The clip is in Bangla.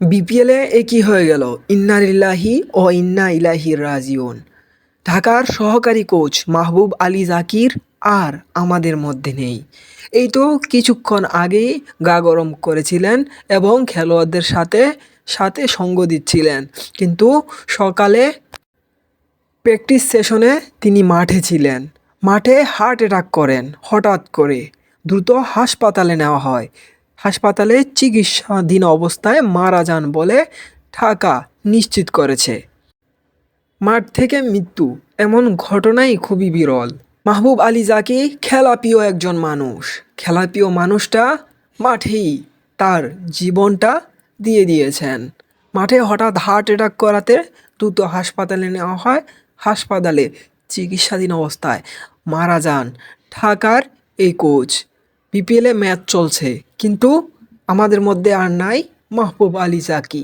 বিপিএলে এ কি হয়ে গেল? ইন্নারিল্লাহি ও ইন্না ইলাহি রাজিউন। ঢাকার সহকারী কোচ মাহবুব আলী জাকির আর আমাদের মধ্যে নেই। এই তো কিছুক্ষণ আগেই গা গরম করেছিলেন এবং খেলোয়াড়দের সাথে সাথে সঙ্গ দিচ্ছিলেন। কিন্তু সকালে প্র্যাকটিস সেশনে তিনি মাঠে ছিলেন। মাঠে হার্ট অ্যাটাক করেন হঠাৎ করে। দ্রুত হাসপাতালে নেওয়া হয়। হাসপাতালে চিকিৎসাধীন অবস্থায় মারা যান বলে ঢাকা নিশ্চিত করেছে। মাঠ থেকে মৃত্যু, এমন ঘটনাই খুবই বিরল। মাহবুব আলী জাকি খেলাপ্রিয় একজন মানুষ। খেলাপ্রিয় মানুষটা মাঠেই তার জীবনটা দিয়ে দিয়েছেন। মাঠে হঠাৎ হার্ট অ্যাটাক করাতে দ্রুত হাসপাতালে নেওয়া হয়। হাসপাতালে চিকিৎসাধীন অবস্থায় মারা যান ঢাকার এই কোচ। বিপিএলে ম্যাচ চলছে। কিন্তু আমাদের মধ্যে আর নাই মাহবুব আলী জাকি।